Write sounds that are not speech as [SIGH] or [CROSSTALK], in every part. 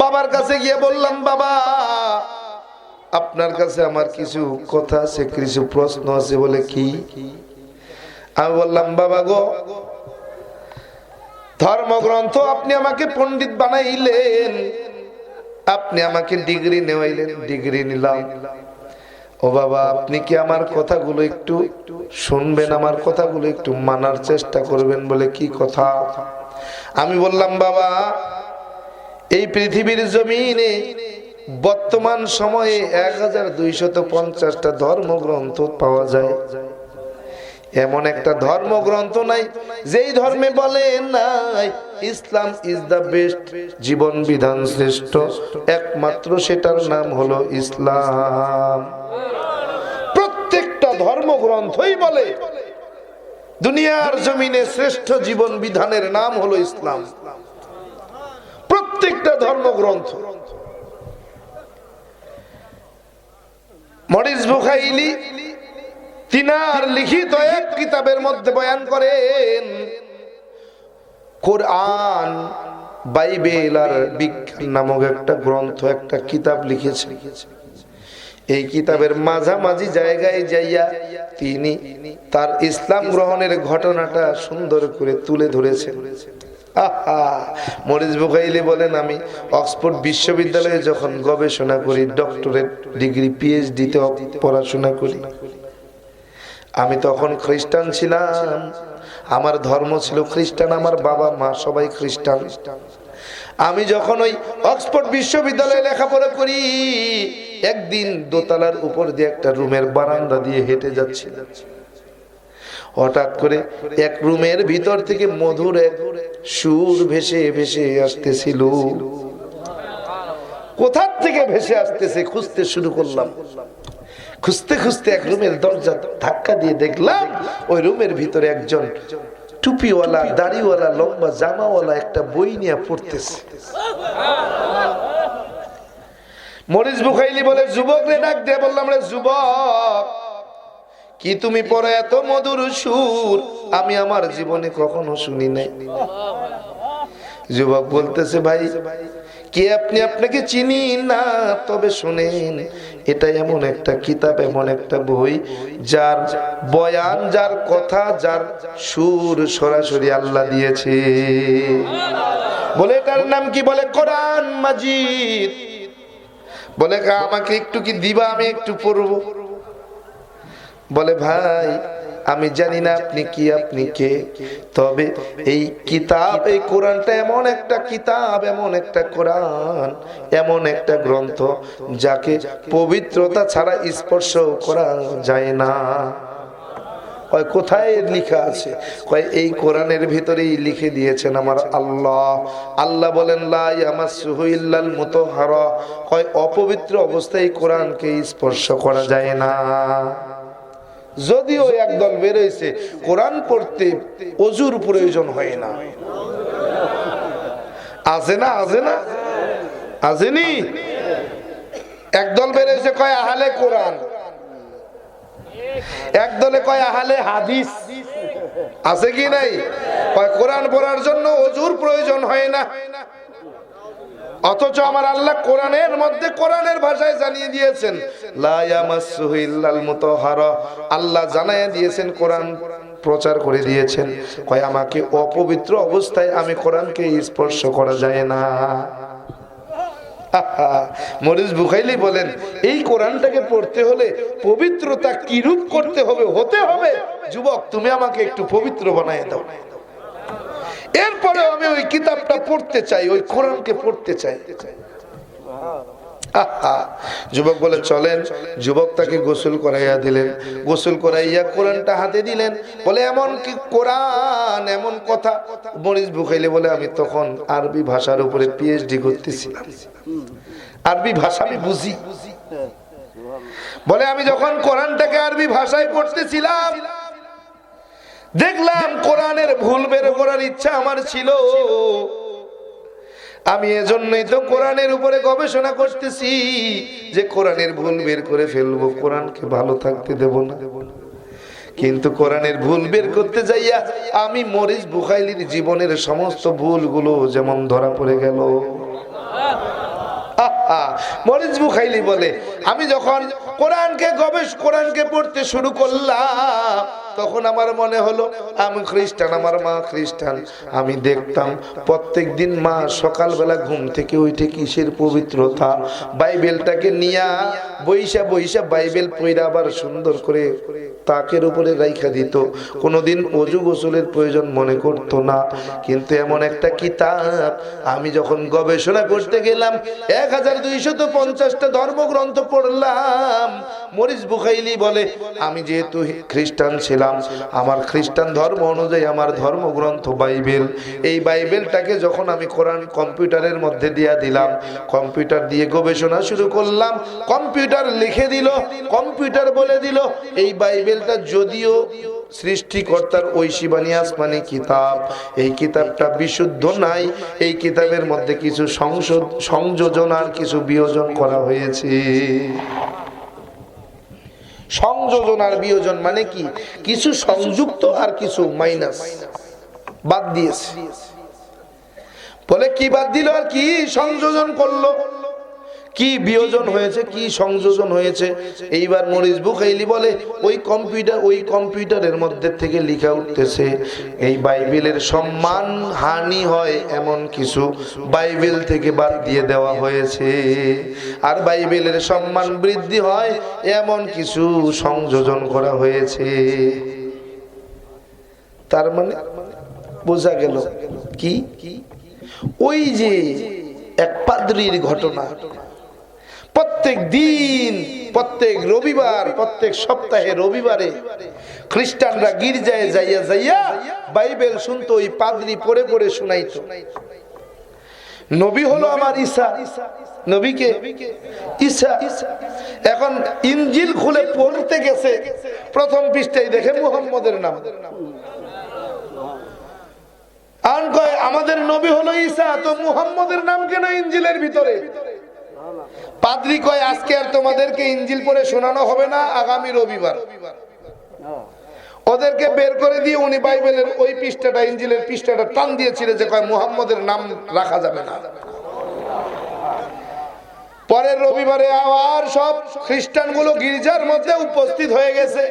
বাবার কাছে গিয়ে বললাম, বাবা, আপনার কাছে আমার কিছু কথা আছে, কিছু প্রশ্ন আছে বলে কি? আমি বললাম, বাবা গো, ধর্মগ্রন্থ আপনি আমাকে পণ্ডিত বানাইলেন, আপনি আমাকে ডিগ্রি নেওয়াইলেন, ডিগ্রি নিলাম। ও বাবা, আপনি কি আমার কথাগুলো একটু শুনবেন, আমার কথাগুলো একটু মানার চেষ্টা করবেন বলে কি কথা? আমি বললাম, বাবা এই পৃথিবীর জমিনে বর্তমান সময়ে এক হাজার দুইশত পঞ্চাশটা ধর্মগ্রন্থ পাওয়া যায়। এমন একটা ধর্মগ্রন্থ নাই, যেই ধর্মে বলে নাই, ইসলাম ইজ দ্য বেস্ট জীবন বিধান শ্রেষ্ঠ। একমাত্র সেটার নাম হলো ইসলাম। প্রত্যেকটা ধর্মগ্রন্থই বলে, দুনিয়ার জমিনে শ্রেষ্ঠ জীবন বিধানের নাম হলো ইসলাম। প্রত্যেকটা ধর্মগ্রন্থ। মরিস বুখাইলি তিনার লিখিত এক কিতাবের মধ্যে বয়ান করেন, কোরআন, বাইবেল আর বিজ্ঞান নামক একটা গ্রন্থ, একটা কিতাব লিখেছে। এই কিতাবের মাঝামাঝি জায়গায় যাইয়া তিনি তার ইসলাম গ্রহণের ঘটনাটা সুন্দর করে তুলে ধরেছেন। [LAUGHS] মরিস বুকাইলি বলেন আমি, অক্সফোর্ড বিশ্ববিদ্যালয়ে যখন গবেষণা করি, ডক্টরেট ডিগ্রি পিএইচডি তে পড়াশোনা করি। আমি তখন খ্রিস্টান ছিলাম। আমার ধর্ম ছিল খ্রিস্টান, আমার বাবা, মা সবাই খ্রিস্টান। আমি যখন ওই অক্সফোর্ড বিশ্ববিদ্যালয়ে লেখাপড়া করি, একদিন দোতলার উপর দিয়ে একটা রুমের বারান্দা দিয়ে হেঁটে যাচ্ছিলাম। হঠাৎ করে এক রুমের ভিতর থেকে মধুর এক সুর ভেসে ভেসে আসতেছিল। কোথার থেকে ভেসে আসতেছে খুঁজতে শুরু করলাম। খুঁজতে খুঁজতে এক রুমের দরজা ধাক্কা দিয়ে দেখলাম ওই রুমের ভিতরে একজন টুপিওয়ালা, দাড়িওয়ালা, লম্বা জামাওয়ালা একটা বই নিয়ে পড়তেছে। মরিস বুখাইলি বলে, যুবক রে, ডাক দিয়ে বললাম রে, যুবক কি তুমি পরে এত মধুর সুর? আমি আমার জীবনে কখনো শুনি নাই। যুবক বলতেছে, ভাই, কে আপনি আপনাকে চিনি না? তবে শুনেন এটা এমন একটা কিতাব, এমন একটা বই, যার বয়ান, যার কথা, যার সুর সরাসরি আল্লাহ দিয়েছে। বলে, এটার নাম কি? বলে, কোরআন মাজিদ। বলে, আমাকে একটু কি দিবা? আমি একটু পড়ব। বলে, ভাই, আমি জানি না আপনি কি, আপনি কে। তবে এই কিতাব, এই কোরআনটা এমন একটা কিতাব, এমন একটা কোরআন, এমন একটা গ্রন্থ যাকে পবিত্রতা ছাড়া স্পর্শ করা যায় না। কয়, কোথায় লিখা আছে? কয়, এই কোরআনের ভিতরেই লিখে দিয়েছেন আমার আল্লাহ। আল্লাহ বলেন লাই আমার ইয়ামাসসুহু মতো মুতাহহারা কয়, অপবিত্র অবস্থায় কোরআনকে স্পর্শ করা যায় না। যদিও একদল বেরোইছে, কোরআন পড়তে অজুর প্রয়োজন হয় না। আছে না আছে না? আসেনি? একদল বেরোইছে, কয়, আহালে কোরআন। একদলে কয়, আহালে হাদিস। আছে কি নাই? কয়, কোরআন পড়ার জন্য অজুর প্রয়োজন হয় না। অথচ আমার আল্লাহ কোরআনের মধ্যে কোরআনের ভাষায় জানিয়ে দিয়েছেন আল্লাহ জানাই দিয়েছেন, কোরআন প্রচার করে দিয়েছেন। কয়, আমাকে অপবিত্র অবস্থায় আমি কোরআনকে স্পর্শ করা যায় না। মরিস বুখাইলি বলেন, এই কোরআনটাকে পড়তে হলে পবিত্রতা কিরূপ করতে হবে, হতে হবে? যুবক, তুমি আমাকে একটু পবিত্র বানায় দাও। এরপরে আমি ওই কিতাবটা পড়তে চাই, ওই কোরআনকে পড়তে চাই। যুবক বলে, চলেন। যুবক তাকে গোসল করাইয়া দিলেন। গোসল করাইয়া কোরআনটা হাতে দিলেন। বলে, এমন কি কোরআন, এমন কথা? মরিস বুখাইলে বলে, আমি তখন আরবি ভাষার উপরে পিএইচডি করতেছিলাম। আরবি ভাষা আমি বুঝি। বলে, আমি যখন কোরআনটাকে আরবি ভাষায় পড়তেছিলাম দেখলাম কোরআনের ভুল বের করার ইচ্ছা আমার ছিল। আমি এজন্যই তো কোরআনের উপরে গবেষণা করতেছি যে কোরআনের ভুল বের করে ফেলব। কোরআনকে ভালো থাকতে দেব না। কিন্তু কোরআনের ভুল বের করতে যাইয়া আমি মরিস বুখাইলির জীবনের সমস্ত ভুলগুলো যেমন ধরা পড়ে গেল। মরিচ বুখাইলি বলে, আমি যখন কোরআনকে গবেষ, কোরআনকে পড়তে শুরু করলাম তখন আমার মনে হলো, আমি খ্রিস্টান, আমার মা খ্রিস্টান। আমি দেখতাম প্রত্যেক দিন মা সকালবেলা ঘুম থেকে উঠে কিসের পবিত্রতা। বাইবেলটাকে নিয়া বইসা বইসা বাইবেল পইরা আবার সুন্দর করে তাকের উপরে রাইখা দিত। কোনোদিন অজু গোসলের প্রয়োজন মনে করতো না। কিন্তু এমন একটা কিতাব আমি যখন গবেষণা করতে গেলাম এক হাজার দুইশত পঞ্চাশটা ধর্মগ্রন্থ পড়লাম। মরিস বুখাইলি বলে, আমি যেহেতু খ্রিস্টান ছিলাম আমার খ্রিস্টান ধর্ম অনুযায়ী আমার ধর্মগ্রন্থ বাইবেল। এই বাইবেলটাকে যখন আমি কোরআন কম্পিউটারের মধ্যে দিয়া দিলাম, কম্পিউটার দিয়ে গবেষণা শুরু করলাম, কম্পিউটার লিখে দিল, কম্পিউটার বলে দিল, এই বাইবেলটা যদিও সৃষ্টিকর্তার ঐশিবানী আসমানি কিতাব, এই কিতাবটা বিশুদ্ধ নাই, এই কিতাবের মধ্যে কিছু সংশোধ, সংযোজন আর কিছু বিয়োজন করা হয়েছে। সংযোজন আর বিয়োজন মানে কি? কিছু সংযুক্ত আর কিছু মাইনাস। বাদ দিয়েছে। বলে কি বাদ দিল আর কি? সংযোজন করল। কি বিয়োজন হয়েছে, কি সংযোজন হয়েছে? এইবার মরিস বুখাইলি বলে, ওই কম্পিউটার, ওই কম্পিউটারের মধ্যে থেকে লেখা উঠতেছে, এই বাইবেলের সম্মান হানি হয় এমন কিছু বাইবেল থেকে বাদ দিয়ে দেওয়া হয়েছে। আর বাইবেলের সম্মান বৃদ্ধি হয় এমন কিছু সংযোজন করা হয়েছে। তার মানে বোঝা গেল কি? ওই যে এক পাদ্রির ঘটনা প্রত্যেক দিন, প্রত্যেক রবিবার, প্রত্যেক সপ্তাহে রবিবারে খ্রিস্টানরা গির্জায় যাইয়া যাইয়া বাইবেল শুনতো, ওই পাদ্রি পড়ে পড়ে শুনাইতো। নবী হলো আমার ঈসা। নবীকে? ঈসা। এখন ইঞ্জিল খুলে পড়তে গেছে, প্রথম পৃষ্ঠায় দেখে মুহাম্মদের নাম। আন কয়, আমাদের নবী হলো ঈসা, তো মুহাম্মদের নাম কেন ইঞ্জিলের ভিতরে? পাদ্রি কয়, আজকে আর তোমাদেরকে ইঞ্জিল পরে শোনানো হবে না, আগামী রবিবার। ওদেরকে বের করে দিয়ে উনি বাইবেলের ওই পৃষ্ঠাটা, ইঞ্জিলের পৃষ্ঠাটা টান দিয়েছিল যে কয়, মুহাম্মদের নাম রাখা যাবে না। পরের রবিবারে আবার সব খ্রিস্টানগুলো গির্জার মধ্যে উপস্থিত হয়ে গেছে।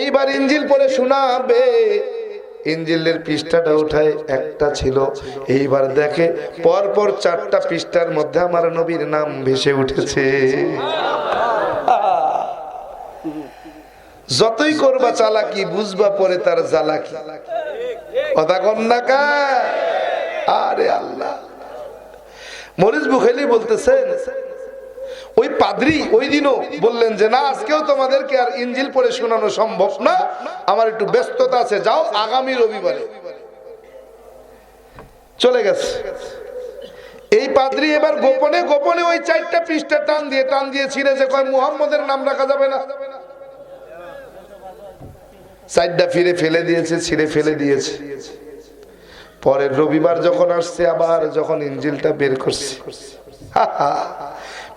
এইবার ইঞ্জিল পরে শোনাবে ইঞ্জিলের পৃষ্ঠাটা উঠায় একটা ছিল। এইবার দেখে পর পর চারটা পৃষ্ঠার মধ্যে আমার নবীর নাম ভেসে উঠেছে। যতই করবা চালাকি, বুঝবা পরে তার জ্বালাকি। কথা কন্যাকা আরে আল্লাহ। মরিস বুখাইলি বলতেছেন পাদ্রি ওই দিনও বললেন যে, না, আজকেও তোমাদেরকে আর ইঞ্জিল পড়ে শোনানো সম্ভব না। আমার একটু ব্যস্ততা আছে, যাও আগামী রবিবারে। চলে গেছে। এই পাদ্রি এবার গোপনে গোপনে ওই চারটা পৃষ্ঠা টান দিয়ে টান দিয়ে ছিঁড়ে যে কয়, মুহাম্মদের নাম রাখা যাবে না। সাইডটা ফিরে ফেলে দিয়েছে, ছিঁড়ে ফেলে দিয়েছে। পরের রবিবার যখন আসছে আবার, যখন ইঞ্জিলটা বের করছে।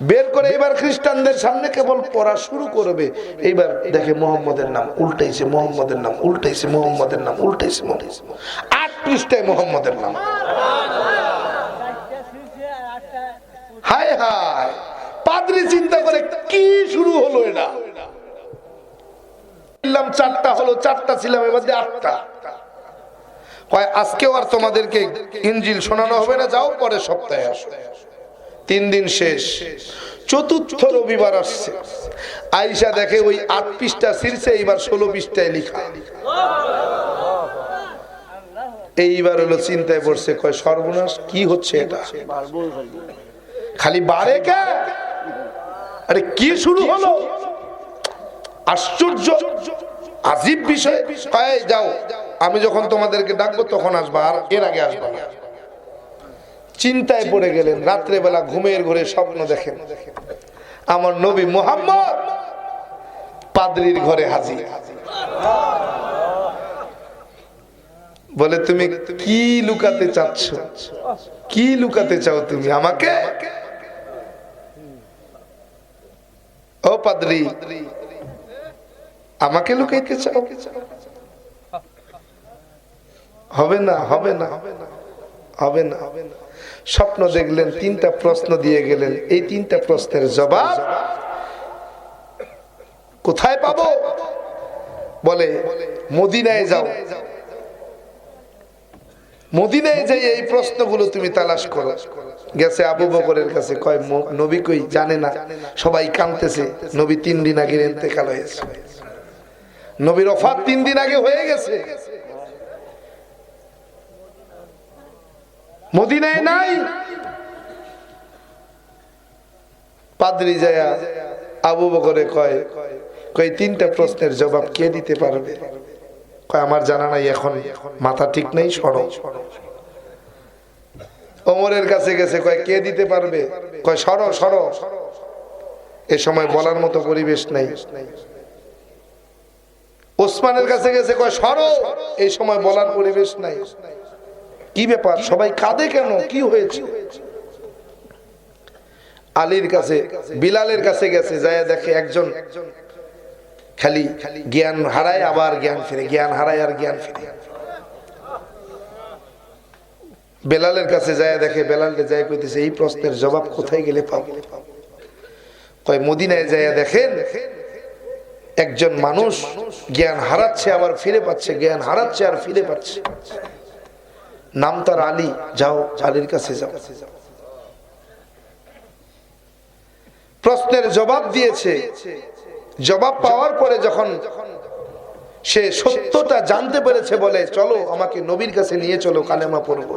বের করে এবার খ্রিস্টানদের সামনে কেবল পড়া শুরু করবে। এইবার দেখে মোহাম্মদের নাম উল্টাইছে, মোহাম্মদের নাম উল্টাইছে, মোহাম্মদের নাম উল্টাইছে মোহাম্মদ আট পৃষ্ঠায় মোহাম্মদের নাম। হায় হায়, পাদ্রি চিন্তা করে কি শুরু হলো এটা? চারটা হলো, চারটা ছিলাম, এবার আটটা। আজকেও আর তোমাদেরকে ইঞ্জিল শোনানো হবে না, যাও পরে সপ্তাহে আসো। তিন দিন শেষ। চতুর্থ রবিবার আসছে। আইসা দেখে ওই আট পৃষ্ঠা ছিঁড়ছে, এইবার ষোলো পৃষ্ঠায় লিখা। এইবার হলো চিন্তায় পড়ছে, কয় সর্বনাশ, কি হচ্ছে এটা? খালি বারে কে? আরে কি শুরু হলো? আশ্চর্য, আজীব বিষয়। যাও, আমি যখন তোমাদেরকে ডাকবো তখন আসবা, আর এর আগে আসবা না। চিন্তায় পড়ে গেলেন রাত্রে বেলা ঘুমের ঘরে স্বপ্ন দেখেন। আমার নবী মোহাম্মদ পাদ্রির ঘরে হাজির। বলে, তুমি কি লুকাতে চাচ্ছ? কি লুকাতে চাও তুমি আমাকে? ও পাদ্রি, আমাকে লুকাইতে চাও? হবে না হবে না হবে না। হবে না। স্বপ্ন দেখলেন, তিনটা প্রশ্ন দিয়ে গেলেন। এই তিনটা প্রশ্নের জবাব কোথায় পাবো? বলে, মদিনায় যাও। মদিনায় যাই, এই প্রশ্নগুলো তুমি তালাশ করো। গেছে আবু বকরের কাছে, কয় নবী কই? জানে না। সবাই কাঁদতেছে। নবী তিন দিন আগে ইন্তেকাল হয়েছে। নবীর অফাত তিন দিন আগে হয়ে গেছে। মদিনায় নাই? পাদ্রি যায়া আবু বকরে কয় কয় তিনটা প্রশ্নের জবাব কে দিতে পারবে? কয়, আমার জানা নাই এখন, মাথা ঠিক নেই সরো ওমরের কাছে গেছে, কয়, কে দিতে পারবে? কয়, সরো সরো। এ সময় বলার মতো পরিবেশ নাই। ওসমানের কাছে গেছে, কয়, সরো। এই সময় বলার পরিবেশ নাই। কি ব্যাপার? সবাই কাঁদে কেন? কি হয়েছে? আলীর কাছে বিলালের কাছে গেছে যায় দেখে একজন খালি জ্ঞান হারায় আবার জ্ঞান ফিরে জ্ঞান হারায় আর জ্ঞান ফিরে। বেলালের কাছে যায় দেখে বেলালকে যায় কইতেছে এই প্রশ্নের জবাব কোথায় গেলে পাবো? কয় মদিনায় যায় দেখেন একজন মানুষ জ্ঞান হারাচ্ছে আবার ফিরে পাচ্ছে জ্ঞান হারাচ্ছে আর ফিরে পাচ্ছে। নাম তার আলী, যাও, আলীর কাছে যাও। প্রশ্নের জবাব দিয়েছে। জবাব পাওয়ার পরে যখন সে সত্যটা জানতে পেরেছে বলে, চলো, আমাকে নবীর কাছে নিয়ে চলো, কালেমা পড়ব।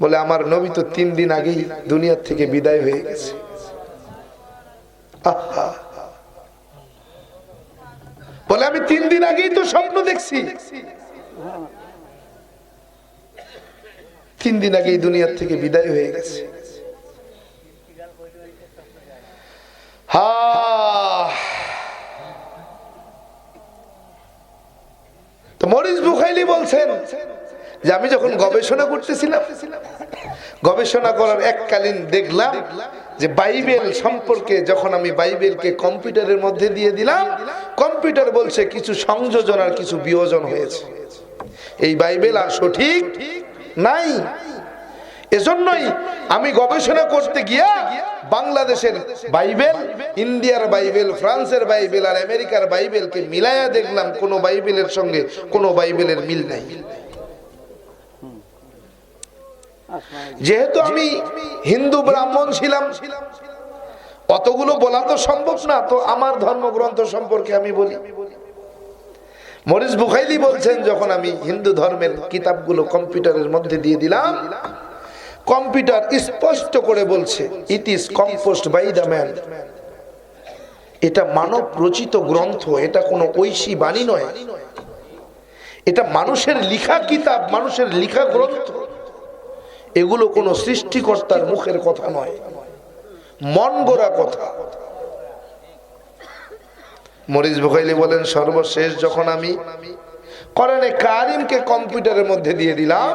বলে, আমার নবী তো তিন দিন আগেই দুনিয়ার থেকে বিদায় হয়ে গেছে। বলে, আমি তিন দিন আগেই তো স্বপ্ন দেখছি। তিন দিন আগে এই দুনিয়ার থেকে বিদায় হয়ে গেছে। হা। তো মরিস বুখাইলি বলছেন যে আমি যখন গবেষণা করতেছিলাম, গবেষণা করার এককালীন দেখলাম যে বাইবেল সম্পর্কে যখন আমি বাইবেলকে কম্পিউটারের মধ্যে দিয়ে দিলাম, কম্পিউটার বলছে কিছু সংযোজন আর কিছু বিয়োজন হয়েছে। এই বাইবেল আর সঠিক নাই। এজন্যই আমি গবেষণা করতে গিয়া বাংলাদেশের বাইবেল, ইন্ডিয়ার বাইবেল, ফ্রান্সের বাইবেল আর আমেরিকার বাইবেলকে মিলাইয়া দেখলাম, কোন বাইবেলের সঙ্গে কোন বাইবেলের মিল নাই। যেহেতু আমি হিন্দু ব্রাহ্মণ ছিলাম, অতগুলো বলা তো সম্ভব না, তো আমার ধর্মগ্রন্থ সম্পর্কে আমি বলি। মরিস বুখাইলি বলছেন, যখন আমি হিন্দু ধর্মের কিতাবগুলো কম্পিউটারের মধ্যে দিয়ে দিলাম, কম্পিউটার স্পষ্ট করে বলছে it is composed by the man এটা মানব রচিত গ্রন্থ, এটা কোনো ঐশী বাণী নয়। এটা মানুষের লিখা কিতাব, মানুষের লিখা গ্রন্থ। এগুলো কোনো সৃষ্টিকর্তার মুখের কথা নয়, মন গড়া কথা। মরিস বুখাইলি বলেন, সর্বশেষ যখন আমি কোরআনে কারিমকে কম্পিউটারের মধ্যে দিয়ে দিলাম,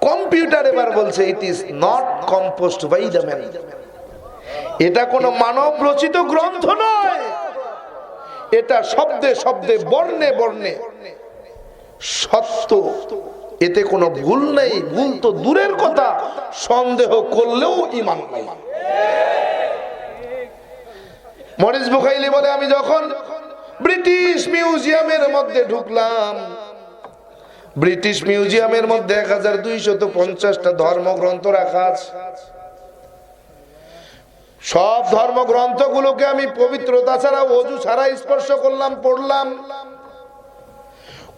কম্পিউটার এবার বলছে it is not composed by the man এটা কোনো মানব রচিত গ্রন্থ নয়। এটা শব্দে শব্দে, বর্ণে বর্ণে। সত্য। এতে কোনো ভুল নেই। ভুল তো দূরের কথা। সন্দেহ করলেও ইমান নাই। মরিস বুখাইলি বলে, আমি যখন ব্রিটিশ মিউজিয়ামের মধ্যে ঢুকলাম, ব্রিটিশ মিউজিয়ামের মধ্যে এক হাজার দুইশত পঞ্চাশটা ধর্মগ্রন্থ রাখা আছে। সব ধর্মগ্রন্থগুলোকে আমি পবিত্রতা ছাড়া, অজু ছাড়া স্পর্শ করলাম, পড়লাম।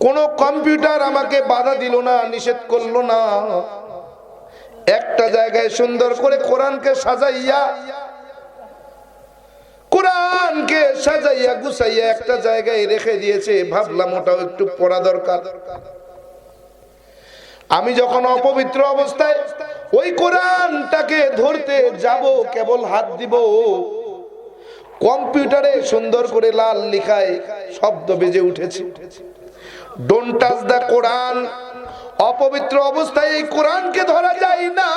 কোন কম্পিউটার আমাকে বাধা দিল না, নিষেধ করল না। একটা জায়গায় সুন্দর করে কোরআনকে সাজাইয়া কোরআনকে সাজাইয়া গুছাইয়া একটা জায়গায় রেখে দিয়েছে, ভাবলাম ওটাও একটু পড়া দরকার। আমি যখন অপবিত্র অবস্থায় ওই কোরআনটাকে ধরতে যাব, কেবল হাত দিব, কম্পিউটারে সুন্দর করে লাল লিখায় শব্দ বেজে উঠেছে। ডোন্ট টাচ দ্য কোরআন অপবিত্র অবস্থায় এই কোরআনকে ধরা যায় না।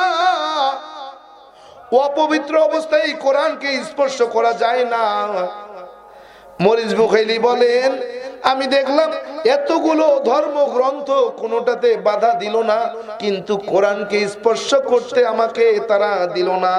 অপবিত্র অবস্থায় এই কোরআনকে স্পর্শ করা যায় না। মরিস বুখাইলি বলেন, আমি দেখলাম এতগুলো ধর্মগ্রন্থ কোনোটাতে বাধা দিল না, কিন্তু কোরআনকে স্পর্শ করতে আমাকে তারা দিল না।